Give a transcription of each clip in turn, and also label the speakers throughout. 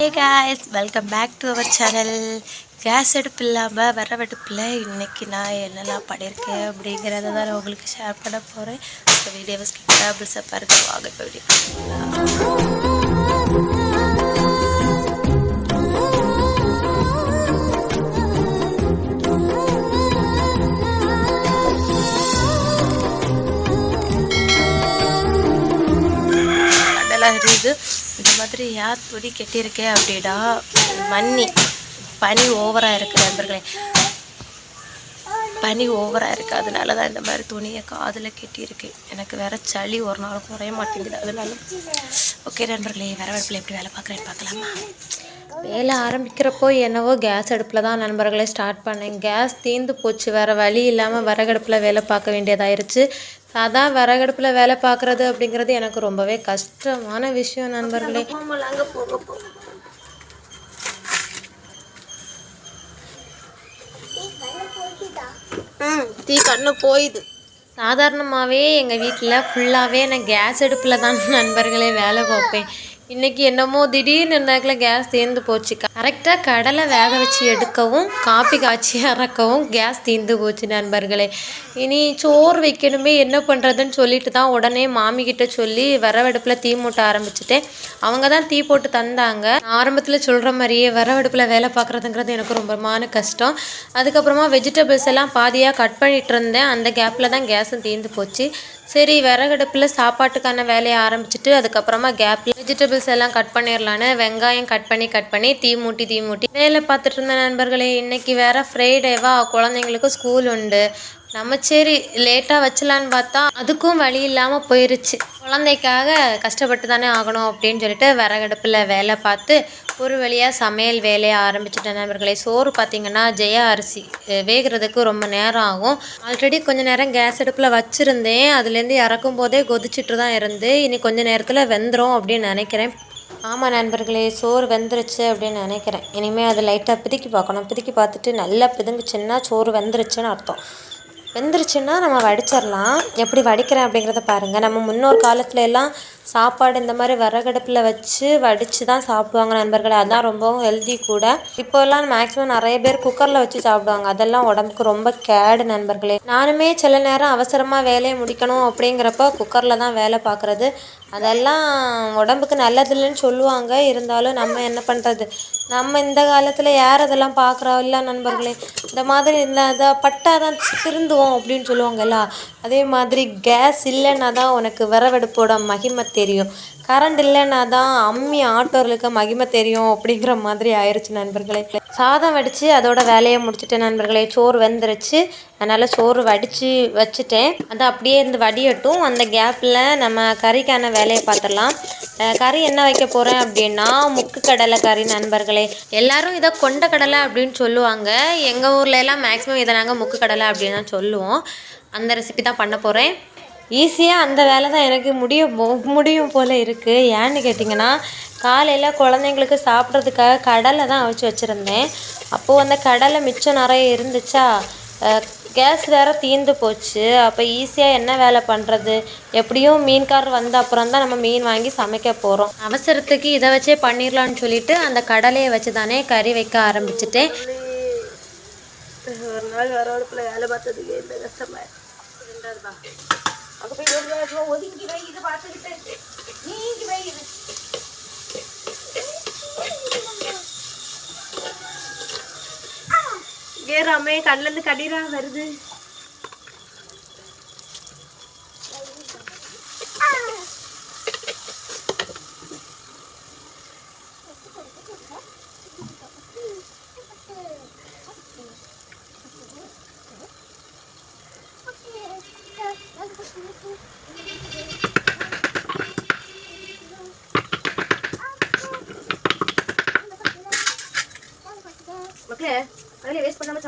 Speaker 1: Hey guys welcome back to our channel gas அடுப்பு இல்லாமல் விறவடுப்பில் இன்றைக்கி நான் என்னெல்லாம் பண்ணியிருக்கேன் அப்படிங்கிறத தான் நான் உங்களுக்கு ஷேர் பண்ண போகிறேன் இந்த வீடியோவை ஸ்கிப் டேபிள்ஸை பாருங்க. வாங்க இப்போ வீடியோ இந்த மாதிரி யார் துணி கெட்டியிருக்கே அப்படின்னா மண்ணி பனி ஓவராக இருக்குது நண்பர்களே. பனி ஓவராக இருக்குது அதனால தான் இந்த மாதிரி துணியை காதில் கெட்டியிருக்கு. எனக்கு வேற சளி ஒரு நாள் குறைய மாட்டேங்குது. அதனால ஓகே நண்பர்களே வேற அடுப்பில் எப்படி வேலை பார்க்குறேன்னு பார்க்கலாமா? வேலை ஆரம்பிக்கிறப்போ என்னவோ கேஸ் அடுப்பில் தான் நண்பர்களே ஸ்டார்ட் பண்ணேன். கேஸ் தீர்ந்து போச்சு. வேறு வழி இல்லாமல் விறகடுப்பில் வேலை பார்க்க வேண்டியதாயிருச்சு. அதான் விறகடுப்பில் வேலை பார்க்குறது அப்படிங்கிறது எனக்கு ரொம்பவே கஷ்டமான விஷயம் நண்பர்களே. தீ கண்ணு போயுது. சாதாரணமாகவே எங்கள் வீட்டில் ஃபுல்லாகவே நான் கேஸ் அடுப்பில் தான் நண்பர்களே வேலை பார்ப்பேன். இன்றைக்கி என்னமோ திடீர்னு இருந்தாக்கில் கேஸ் தீர்ந்து போச்சு. கரெக்டாக கடலை வேக வச்சு எடுக்கவும் காப்பி காய்ச்சி அறக்கவும் கேஸ் தீர்ந்து போச்சு நண்பர்களே. இனி சோறு வைக்கணுமே என்ன பண்ணுறதுன்னு சொல்லிட்டு தான் உடனே மாமிக்கிட்ட சொல்லி விறவடுப்பில் தீ மூட்ட ஆரம்பிச்சிட்டேன். அவங்க தான் தீ போட்டு தந்தாங்க. ஆரம்பத்தில் சொல்கிற மாதிரியே விறவடுப்பில் வேலை பார்க்குறதுங்கிறது எனக்கு ரொம்பமான கஷ்டம். அதுக்கப்புறமா வெஜிடபிள்ஸ் எல்லாம் பாதியாக கட் பண்ணிட்டு இருந்தேன். அந்த கேப்பில் தான் கேஸும் தீர்ந்து போச்சு. சரி விறகடுப்பில் சாப்பாட்டுக்கான வேலையை ஆரம்பிச்சிட்டு அதுக்கப்புறமா கேப்பில் வெஜிடபிள்ஸ் எல்லாம் கட் பண்ணிடலான்னு வெங்காயம் கட் பண்ணி கட் பண்ணி தீ மூட்டி தீ மூட்டி. வேலை பார்த்துட்டு இருந்த நண்பர்களே இன்னைக்கு வேற ஃப்ரைடேவா குழந்தைங்களுக்கு ஸ்கூல் உண்டு. நம்ம சரி லேட்டாக வச்சலான்னு பார்த்தா அதுக்கும் வழி இல்லாமல் போயிருச்சு. குழந்தைக்காக கஷ்டப்பட்டு தானே ஆகணும் அப்படின்னு சொல்லிட்டு விறகடுப்பில் வேலை பார்த்து ஒரு வழியாக சமையல் வேலையை ஆரம்பிச்சிட்ட நண்பர்களே. சோறு பார்த்திங்கன்னா ஜெயா அரிசி. வேகிறதுக்கு ரொம்ப நேரம் ஆகும். ஆல்ரெடி கொஞ்சம் நேரம் கேஸ் அடுப்பில் வச்சுருந்தேன். அதுலேருந்து இறக்கும் போதே கொதிச்சிட்டு தான் இருந்து இனி கொஞ்சம் நேரத்தில் வெந்துடும் அப்படின்னு நினைக்கிறேன். ஆமாம் நண்பர்களே சோறு வெந்துருச்சு அப்படின்னு நினைக்கிறேன். இனிமேல் அது லைட்டாக பிதுக்கி பார்க்கணும். பிதுக்கி பார்த்துட்டு நல்லா பிதுங்குச்சுன்னா சோறு வெந்துருச்சுன்னு அர்த்தம். வெந்துருச்சுன்னா நம்ம வடிச்சிடலாம் எப்படி வடிக்கிறேன் அப்படிங்கிறத பாருங்கள் நம்ம முன்னோர் காலத்துல எல்லாம் சாப்பாடு இந்த மாதிரி விறகடுப்பில் வச்சு வடித்து தான் சாப்பிடுவாங்க நண்பர்களே. அதுதான் ரொம்பவும் ஹெல்தி கூட. இப்போல்லாம் மேக்ஸிமம் நிறைய பேர் குக்கரில் வச்சு சாப்பிடுவாங்க. அதெல்லாம் உடம்புக்கு ரொம்ப கேடு நண்பர்களே. நானுமே சில நேரம் அவசரமாக வேலையை முடிக்கணும் அப்படிங்கிறப்ப குக்கரில் தான் வேலை பார்க்குறது. அதெல்லாம் உடம்புக்கு நல்லதில்லைன்னு சொல்லுவாங்க. இருந்தாலும் நம்ம என்ன பண்ணுறது நம்ம இந்த காலத்தில் யார் அதெல்லாம் பார்க்குறா? இல்லை நண்பர்களே இந்த மாதிரி இந்த இதை பட்டாதான் திருந்துவோம் அப்படின்னு சொல்லுவாங்கல்ல. அதே மாதிரி கேஸ் இல்லைன்னா தான் உனக்கு விறவெடுப்போட மகிமை தெரியும். கரண்ட் இல்லைன்னா தான் அம்மி ஆட்டோர்களுக்கு மகிமை தெரியும் அப்படிங்கிற மாதிரி ஆயிடுச்சு நண்பர்களே. சாதம் வடித்து அதோட வேலையை முடிச்சிட்டேன் நண்பர்களே. சோறு வெந்துருச்சு. அதனால் சோறு வடித்து வச்சுட்டேன். அது அப்படியே இருந்து வடியட்டும். அந்த கேப்பில் நம்ம கறிக்கான வேலையை பார்த்துடலாம். கறி என்ன வைக்க போகிறேன் அப்படின்னா முக்கு கடலை கறி நண்பர்களே. எல்லாரும் இதை கொண்ட கடலை அப்படின்னு சொல்லுவாங்க. எங்கள் ஊரில் எல்லாம் மேக்ஸிமம் இதை நாங்கள் முக்கு கடலை அப்படின்னு தான் சொல்லுவோம். அந்த ரெசிபி தான் பண்ண போகிறேன் ஈஸியாக அந்த வேலை தான் எனக்கு முடிய போ- முடியும் போல் இருக்குது ஏன்னு கேட்டிங்கன்னா காலையில் குழந்தைங்களுக்கு சாப்பிட்றதுக்காக கடலை தான் அவிச்சு வச்சுருந்தேன். அப்போது அந்த கடலை மிச்சம் நிறைய இருந்துச்சா? கேஸ் வேறு தீர்ந்து போச்சு. அப்போ ஈஸியாக என்ன வேலை பண்ணுறது எப்படியும் மீன்காரர் வந்த அப்புறம் தான் நம்ம மீன் வாங்கி சமைக்க போகிறோம் அவசரத்துக்கு இதை வச்சே பண்ணிடலான்னு சொல்லிட்டு அந்த கடலையை வச்சு தானே கறி வைக்க ஆரம்பிச்சிட்டேன். ஒரு நாள் வர வேலை பார்த்ததுக்கு எந்த கஷ்டமா ரெண்டாவதுபா அங்கே போய் ஒதுங்கி வை இது பார்த்துக்கிட்டு. நீங்கி வை இது. ஏறாமே கண்ணிலேருந்து கடிரா வருது.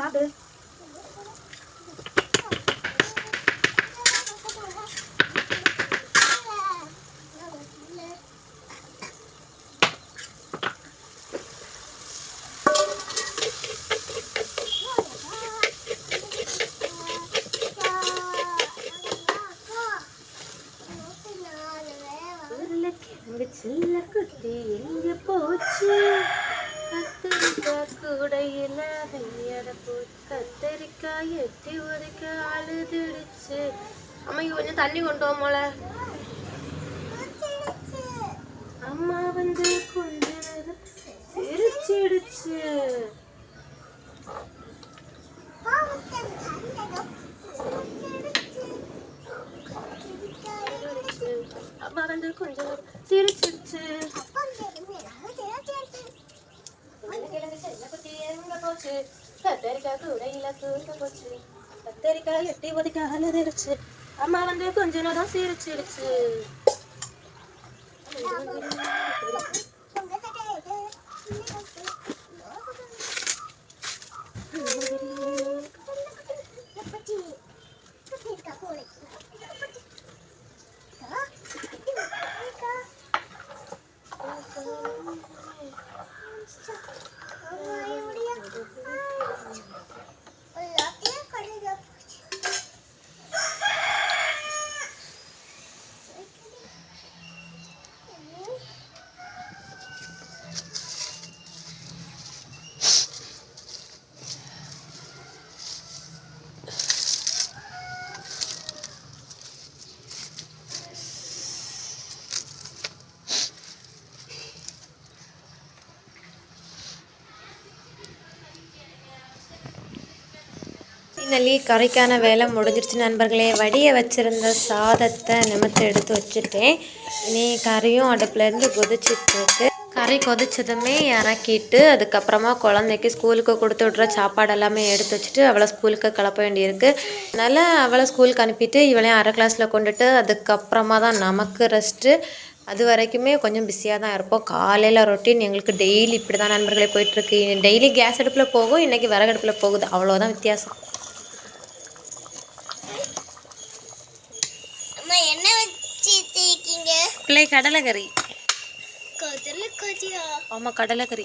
Speaker 1: சாப்பிடு. உருளைக்கிழங்கு சில்ல குட்டி எங்க போச்சு? கூடையில வெய்யடப்பு கத்தரிக்காய் எட்டி உதைக்க அழுதுடுச்சு. அம்மா கொஞ்சம் தண்ணி கொண்டு வாமோல அம்மா வந்து கொஞ்ச நேரம் சிரிச்சிடுச்சு. அம்மா வந்து கொஞ்ச நேரம் உருளைக்கிழங்கு செல்ல குட்டி எங்க போச்சு கத்தரிக்காய் கூடையில தூக்க போச்சு. கத்தரிக்காய் எட்டி ஒதுக்க அழுதுடுச்சு அம்மா வந்து கொஞ்ச நேரம் சிரிச்சிடுச்சு ஃபைனலி கறிக்கான வேலை முடிஞ்சிருச்சு. நண்பர்களே வடிய வச்சுருந்த சாதத்தை நிமித்து எடுத்து வச்சுட்டேன். நீ கறியும் அடுப்புலேருந்து கொதிச்சிட்ருக்கு கறி கொதிச்சதுமே இறக்கிட்டு அதுக்கப்புறமா குழந்தைக்கு ஸ்கூலுக்கு கொடுத்து விட்ற சாப்பாடு எல்லாமே எடுத்து வச்சுட்டு அவளை ஸ்கூலுக்கு கிளப்ப வேண்டியிருக்கு. அதனால் அவளை ஸ்கூலுக்கு அனுப்பிட்டு இவளையும் அரை கிளாஸில் கொண்டுட்டு அதுக்கப்புறமா தான் நமக்கு ரெஸ்ட்டு அது வரைக்குமே கொஞ்சம் பிஸியாக தான் இருப்போம். காலையில் ரொட்டீன் எங்களுக்கு டெய்லி இப்படி தான் நண்பர்களே போயிட்டுருக்கு டெய்லி கேஸ் அடுப்பில் போகும் இன்றைக்கி விறகு அடுப்பில் போகுது. அவ்வளோதான் வித்தியாசம்
Speaker 2: அம்மா என்ன வச்சு தேய்க்கீங்க
Speaker 1: பிள்ளை கடலைக்கறி. ஆமாம் கடலைக்கறி.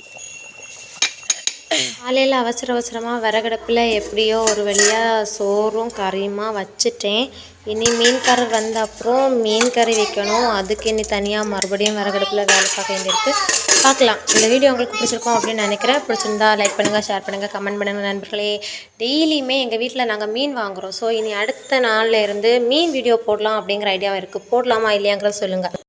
Speaker 1: காலையில் அவசர அவசரமாக விறகடுப்பில் எப்படியோ ஒரு வழியாக சோறும் கறியுமா வச்சுட்டேன். இனி மீன் கறி வந்த அப்புறம் மீன் கறி வைக்கணும். அதுக்கு இனி தனியாக மறுபடியும் விறகடுப்பில் வேலை பார்க்க வேண்டியிருக்கு பார்க்கலாம். இந்த வீடியோ உங்களுக்கு பிடிச்சிருக்கோம் அப்படின்னு நினைக்கிறேன். பிடிச்சிருந்தா லைக் பண்ணுங்கள் ஷேர் பண்ணுங்கள் கமெண்ட் பண்ணுங்கள் நண்பர்களே. டெய்லியுமே எங்கள் வீட்டில் நாங்கள் மீன் வாங்குகிறோம் ஸோ இனி அடுத்த நாளில் இருந்து மீன் வீடியோ போடலாம் அப்படிங்கிற ஐடியாவும் இருக்குது போடலாமா இல்லையாங்கிறத சொல்லுங்கள்